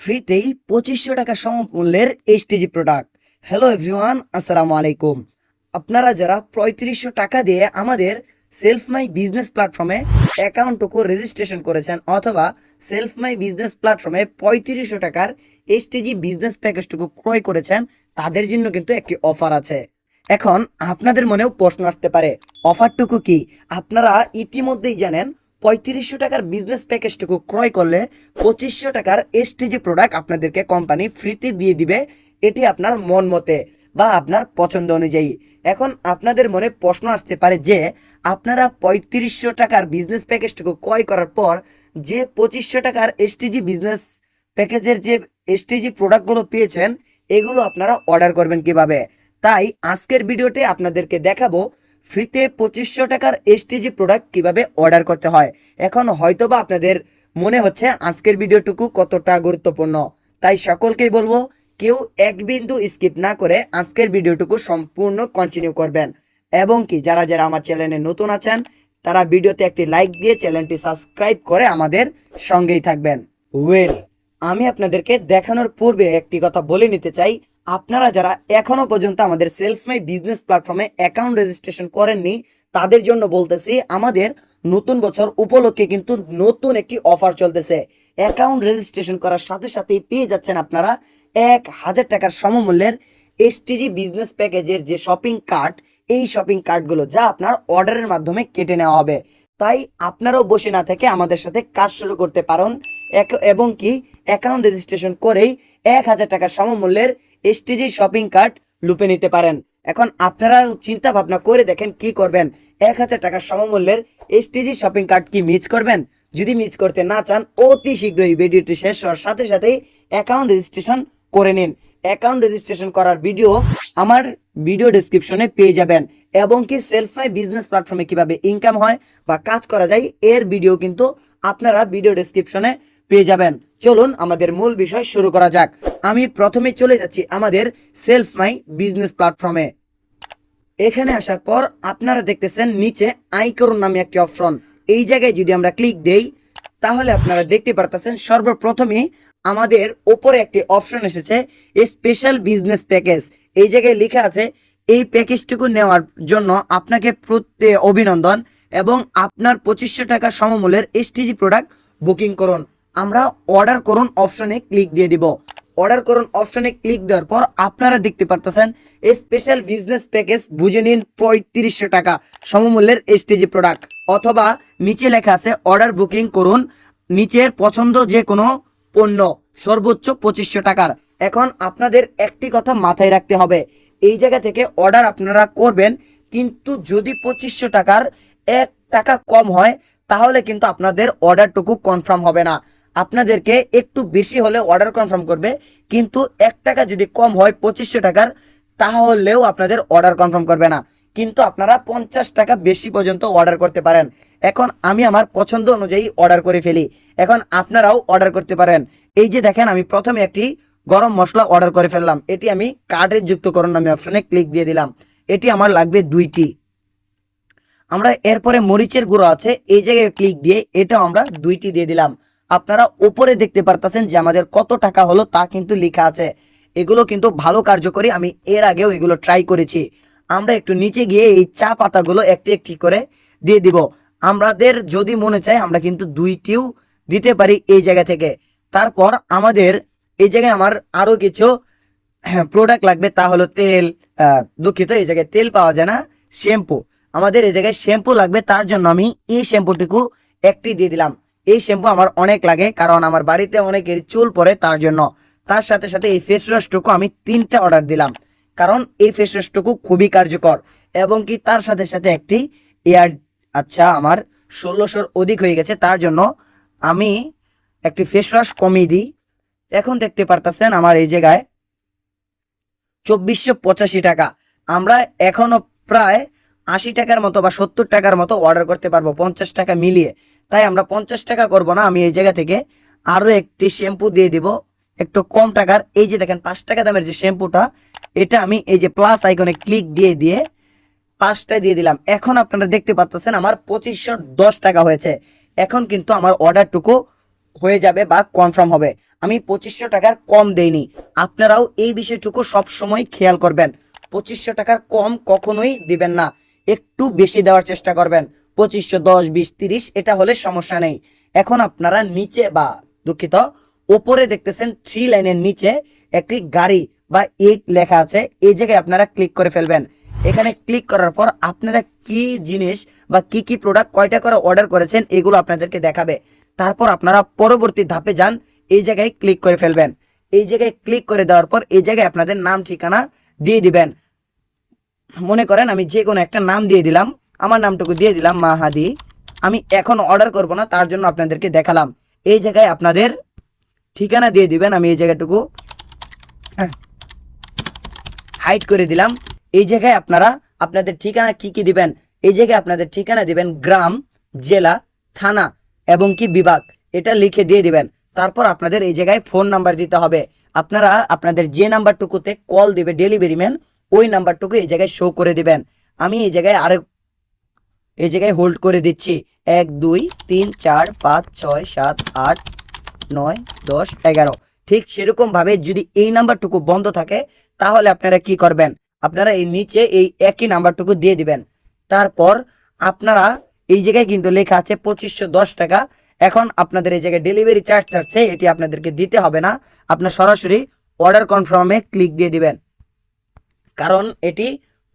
ফ্রিতেই পঁচিশশো টাকা সমমূল্যের এসটিজি প্রোডাক্ট হ্যালো এভরিওয়ান আসসালামু আলাইকুম। আপনারা যারা পঁয়ত্রিশশো টাকা দিয়ে আমাদের সেলফ মাই বিজনেস প্ল্যাটফর্মে অ্যাকাউন্টটুকু রেজিস্ট্রেশন করেছেন অথবা সেলফ মাই বিজনেস প্ল্যাটফর্মে পঁয়ত্রিশশো টাকার এসটিজি বিজনেস প্যাকেজটুকু ক্রয় করেছেন, তাদের জন্য কিন্তু একটি অফার আছে। এখন আপনাদের মনেও প্রশ্ন আসতে পারে অফারটুকু কি? আপনারা ইতিমধ্যেই জানেন পঁয়ত্রিশশো টাকার বিজনেস প্যাকেজটুকু ক্রয় করলে পঁচিশশো টাকার এসটিজি প্রোডাক্ট আপনাদেরকে কোম্পানি ফ্রিতে দিয়ে দিবে। এটি আপনার মন মতে বা আপনার পছন্দ অনুযায়ী। এখন আপনাদের মনে প্রশ্ন আসতে পারে যে, আপনারা পঁয়ত্রিশশো টাকার বিজনেস প্যাকেজটুকু ক্রয় করার পর যে পঁচিশশো টাকার এসটিজি বিজনেস প্যাকেজের যে এসটিজি প্রোডাক্টগুলো পেয়েছেন, এগুলো আপনারা অর্ডার করবেন কীভাবে? তাই আজকের ভিডিওতে আপনাদেরকে দেখাবো ফ্রিতে পঁচিশশো টাকার এসটিজি প্রোডাক্ট কীভাবে অর্ডার করতে হয়? এখন হয়তোবা আপনাদের মনে হচ্ছে আজকের ভিডিওটুকু কতটা গুরুত্বপূর্ণ। তাই সকলকেই বলব, কেউ এক বিন্দু স্কিপ না করে আজকের ভিডিওটুকু সম্পূর্ণ কন্টিনিউ করবেন। এবং কি, যারা যারা আমার চ্যানেলে নতুন আছেন, তারা ভিডিওতে একটি লাইক দিয়ে চ্যানেলটি সাবস্ক্রাইব করে আমাদের সঙ্গেই থাকবেন। ওয়েল আমি আপনাদেরকে দেখানোর পূর্বে একটি কথা বলে নিতে চাই। আপনারা যারা এখনও পর্যন্ত আমাদের সেলফ মাই বিজনেস প্ল্যাটফর্মে অ্যাকাউন্ট রেজিস্ট্রেশন করেননি, তাদের জন্য বলতেছি, আমাদের নতুন বছর উপলক্ষে কিন্তু নতুন একটি অফার চলতেছে। অ্যাকাউন্ট রেজিস্ট্রেশন করার সাথে সাথেই পেয়ে যাচ্ছেন আপনারা এক হাজার টাকার সমমূল্যের এসটিজি বিজনেস প্যাকেজের যে শপিং কার্ট এই শপিং কার্টগুলো যা আপনার অর্ডারের মাধ্যমে কেটে নেওয়া হবে। তাই আপনারাও বসে না থেকে আমাদের সাথে কাজ শুরু করতে পারেন। এবং কি অ্যাকাউন্ট রেজিস্ট্রেশন করেই এক হাজার টাকার সমমূল্যের এসটিজি শপিং কার্ট লুপে নিতে পারেন। এখন আপনারা চিন্তা ভাবনা করে দেখেন কি করবেন। এক হাজার টাকার সমমূল্যের এসটিজি শপিং কার্ট কি মিস করবেন? যদি মিস করতে না চান, অতি শীঘ্রই ভিডিওটি শেষ হওয়ার সাথে সাথেই অ্যাকাউন্ট রেজিস্ট্রেশন করে নিন। অ্যাকাউন্ট রেজিস্ট্রেশন করার ভিডিও আমার ভিডিও ডেসক্রিপশনে পেয়ে যাবেন। এবং কি সেলফাই বিজনেস প্ল্যাটফর্মে কীভাবে ইনকাম হয় বা কাজ করা যায়, এর ভিডিও কিন্তু আপনারা ভিডিও ডেসক্রিপশনে পেয়ে যাবেন। চলুন আমাদের মূল বিষয় শুরু করা যাক। আমি প্রথমে চলে যাচ্ছি আমাদের সেলফ মাই বিজনেস প্ল্যাটফর্মে এখানে আসার পর আপনারা দেখতেছেন নিচে আই করুন নামে একটি অপশন এই জায়গায় যদি আমরা ক্লিক দেই, তাহলে আপনারা দেখতে পারতেছেন সর্বপ্রথমে আমাদের ওপরে একটি অপশন এসেছে স্পেশাল বিজনেস প্যাকেজ এই জায়গায় লেখা আছে, এই প্যাকেজটুকু নেওয়ার জন্য আপনাকে অভিনন্দন এবং আপনার পঁচিশশো টাকা সমমূল্যের এসটিজি প্রোডাক্ট বুকিং করুন। আমরা অর্ডার করুন অপশনে ক্লিক দিয়ে দিব। অর্ডার করুন অপশনে ক্লিক দেওয়ার পর আপনারা দেখতে পারতেছেন স্পেশাল বিজনেস প্যাকেজ বুঝে নিন পঁয়ত্রিশশো টাকা, সমমূল্যের এসটিজি প্রোডাক্ট অথবা নিচে লেখা আছে অর্ডার বুকিং করুন, নিচের পছন্দ যে কোনো পণ্য, সর্বোচ্চ পঁচিশশো টাকার। এখন আপনাদের একটি কথা মাথায় রাখতে হবে, এই জায়গা থেকে অর্ডার আপনারা করবেন, কিন্তু যদি পঁচিশশো টাকার এক টাকা কম হয়, তাহলে কিন্তু আপনাদের অর্ডারটুকু কনফার্ম হবে না। আপনাদেরকে একটু বেশি হলে অর্ডার কনফার্ম করবে, কিন্তু এক টাকা যদি কম হয় পঁচিশশো টাকার, তাহলেও আপনাদের অর্ডার কনফার্ম করবে না। কিন্তু আপনারা পঞ্চাশ টাকা বেশি পর্যন্ত অর্ডার করতে পারেন। এখন আমি আমার পছন্দ অনুযায়ী অর্ডার করে ফেলি। এখন আপনারাও অর্ডার করতে পারেন। এই যে দেখেন, আমি প্রথমে একটি গরম মশলা অর্ডার করে ফেললাম। এটি আমি কার্ডের যুক্তকরণ নামে অপশনে ক্লিক দিয়ে দিলাম। এটি আমার লাগবে দুইটি। আমরা এরপরে মরিচের গুঁড়ো আছে, এই জায়গায় ক্লিক দিয়ে এটাও আমরা দুইটি দিয়ে দিলাম। আপনারা ওপরে দেখতে পারতেছেন যে আমাদের কত টাকা হলো তা কিন্তু লেখা আছে। এগুলো কিন্তু ভালো কার্যকরী, আমি এর আগেও এগুলো ট্রাই করেছি। আমরা একটু নিচে গিয়ে এই চা পাতাগুলো একটি একটি করে দিয়ে দিব। আমাদের যদি মনে চায়, আমরা কিন্তু দুইটিও দিতে পারি এই জায়গা থেকে। তারপর আমাদের এই জায়গায় আমার আরও কিছু প্রোডাক্ট লাগবে, তা হলো তেল। দুঃখিত, এই জায়গায় তেল পাওয়া যায় না শ্যাম্পু আমাদের এই জায়গায় শ্যাম্পু লাগবে, তার জন্য আমি এই শ্যাম্পুটুকু একটি দিয়ে দিলাম। এই শ্যাম্পু আমার অনেক লাগে, কারণ আমার বাড়িতে অনেকের চুল পড়ে তার জন্য। তার সাথে সাথে এই ফেস ওয়াশটুকু আমি তিনটা অর্ডার দিলাম, কারণ এই ফেস ওয়াশটুকু খুবই কার্যকর। এবং কি তার সাথে সাথে একটি এয়ার আচ্ছা আমার ষোলোশোর অধিক হয়ে গেছে, তার জন্য আমি একটি ফেস ওয়াশ কমিয়ে দিই। এখন দেখতে পারতেছেন আমার এই জায়গায় চব্বিশশো পঁচাশি টাকা। আমরা এখনও প্রায় আশি টাকার মতো বা সত্তর টাকার মতো অর্ডার করতে পারব, পঞ্চাশ টাকা মিলিয়ে। তাই আমরা পঞ্চাশ টাকা করব না, আমি এই জায়গা থেকে আরও একটি শ্যাম্পু দিয়ে দিব, একটু কম টাকার। এই যে দেখেন, পাঁচ টাকা দামের যে শ্যাম্পুটা, এটা আমি এই যে প্লাস আইকনে ক্লিক দিয়ে দিয়ে পাঁচটা দিয়ে দিলাম। এখন আপনারা দেখতে পাচ্ছেন, আমার পঁচিশশো দশ টাকা হয়েছে। এখন কিন্তু আমার অর্ডারটুকু হয়ে যাবে বা কনফার্ম হবে। আমি পঁচিশশো টাকার কম দেইনি। আপনারাও এই বিষয়টুকু সব সময় খেয়াল করবেন। পঁচিশশো টাকার কম কখনোই দিবেন না। একটু বেশি দেওয়ার চেষ্টা করবেন। পঁচিশশো দশ, বিশ, তিরিশ, এটা হলে সমস্যা নেই। এখন আপনারা নিচে বা দুঃখিত, ওপরে দেখতেছেন থ্রি লাইনের নিচে একটি গাড়ি বা এইট লেখা আছে, এই জায়গায় আপনারা ক্লিক করে ফেলবেন। এখানে ক্লিক করার পর আপনারা কি জিনিস বা কি কি প্রোডাক্ট কয়টা করে অর্ডার করেছেন, এগুলো আপনাদেরকে দেখাবে। তারপর আপনারা পরবর্তী ধাপে যান, এই জায়গায় ক্লিক করে ফেলবেন। এই জায়গায় ক্লিক করে দেওয়ার পর এই জায়গায় আপনাদের নাম ঠিকানা দিয়ে দিবেন। মনে করেন আমি যে কোনো একটা নাম দিয়ে দিলাম আমার নামটুকু দিয়ে দিলাম মাহাদি আমি এখন অর্ডার করব না, তার জন্য আপনাদেরকে দেখালাম। এই জায়গায় আপনাদের ঠিকানা দিয়ে দিবেন, আমি এই জায়গাটুকু হাইড করে দিলাম। এই জায়গায় আপনারা আপনাদের ঠিকানা কি কি দিবেন? এই জায়গায় আপনাদের ঠিকানা দিবেন গ্রাম, জেলা, থানা এবং কি বিভাগ। এটা লিখে দিয়ে দিবেন। তারপর আপনাদের এই জায়গায় ফোন নাম্বার দিতে হবে। আপনারা আপনাদের যে নাম্বারটুকুতে কল দিবে ডেলিভারি ম্যান ওই নাম্বারটুকু এই জায়গায় শো করে দিবেন। আমি এই জায়গায় আরেক এই জায়গায় হোল্ড করে দিচ্ছি। এক, দুই, তিন, চার, পাঁচ, ছয়, সাত, আট, নয়, দশ, এগারো। ঠিক সেরকম ভাবে যদি এই নাম্বারটুকু বন্ধ থাকে, তাহলে আপনারা কি করবেন? আপনারা এই নিচে এই একই নাম্বারটুকু দিয়ে দিবেন। তারপর আপনারা এই জায়গায় কিন্তু লেখা আছে পঁচিশশো দশ টাকা। এখন আপনাদের এই জায়গায় ডেলিভারি চার্জ চাচ্ছে, এটি আপনাদেরকে দিতে হবে না। আপনার সরাসরি অর্ডার কনফার্মে ক্লিক দিয়ে দিবেন। কারণ এটি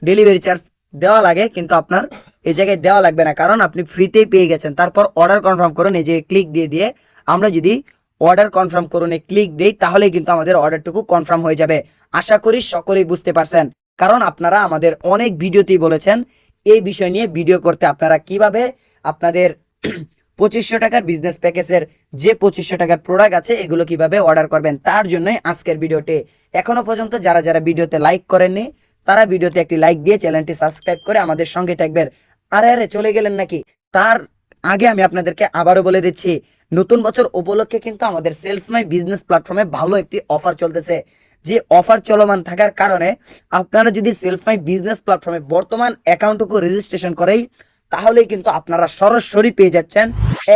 ডেলিভারি চার্জ দেওয়া লাগে, কিন্তু আপনার এই জায়গায় দেওয়া লাগবে না। কারণ আপনি ফ্রিতেই পেয়ে গেছেন। তারপর অর্ডার কনফার্ম করুন, এই যে ক্লিক দিয়ে দিয়ে আমরা যদি অর্ডার কনফার্ম করুন ক্লিক দিই, তাহলেই কিন্তু আমাদের অর্ডারটুকু কনফার্ম হয়ে যাবে। আশা করি সকলেই বুঝতে পারছেন। কারণ আপনারা আমাদের অনেক ভিডিওতেই বলেছেন, এই বিষয় নিয়ে ভিডিও করতে আপনারা কীভাবে আপনাদের পঁচিশশো টাকার বিজনেস প্যাকেজের যে পঁচিশশো টাকার প্রোডাক্ট আছে, এগুলো কীভাবে অর্ডার করবেন, তার জন্যই আজকের ভিডিওটি। এখনও পর্যন্ত যারা যারা ভিডিওতে লাইক করেননি তারা ভিডিওতে একটি লাইক দিয়ে চ্যানেলটি সাবস্ক্রাইব করে আমাদের সঙ্গে থাকবেন। আরে আরে চলে গেলেন নাকি? তার আগে আমি আপনাদেরকে আবারও বলে দিচ্ছি, নতুন বছর উপলক্ষে কিন্তু আমাদের সেলফ মাই বিজনেস প্ল্যাটফর্মে ভালো একটি অফার চলতেছে। যে অফার চলমান থাকার কারণে আপনারা যদি সেলফ মাই বিজনেস প্ল্যাটফর্মে বর্তমান অ্যাকাউন্টটুকু রেজিস্ট্রেশন করেই, তাহলেই কিন্তু আপনারা সরাসরি পেয়ে যাচ্ছেন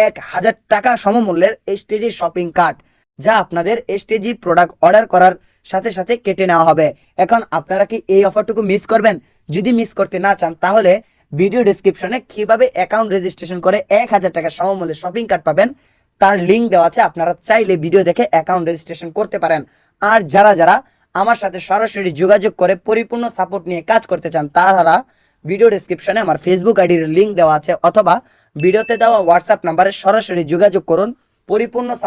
এক হাজার টাকা সমমূল্যের এসটিজি শপিং কার্ড যা আপনাদের এসটিজি প্রোডাক্ট অর্ডার করার সাথে সাথে কেটে নেওয়া হবে। এখন আপনারা কি এই অফারটুকু মিস করবেন? যদি মিস করতে না চান, তাহলে ভিডিও ডিসক্রিপশনে কীভাবে অ্যাকাউন্ট রেজিস্ট্রেশন করে এক হাজার টাকা সমমূল্যের শপিং কার্ড পাবেন, তার লিঙ্ক দেওয়া আছে। আপনারা চাইলে ভিডিও দেখে অ্যাকাউন্ট রেজিস্ট্রেশন করতে পারেন। আর যারা যারা আমার সাথে সরাসরি যোগাযোগ করে পরিপূর্ণ সাপোর্ট নিয়ে কাজ করতে চান, তারা ভিডিও ডেসক্রিপশনে আমার ফেসবুক আইডির লিঙ্ক দেওয়া আছে, অথবা ভিডিওতে দেওয়া হোয়াটসঅ্যাপ নাম্বারে সরাসরি যোগাযোগ করুন, পরিপূর্ণ সাপোর্ট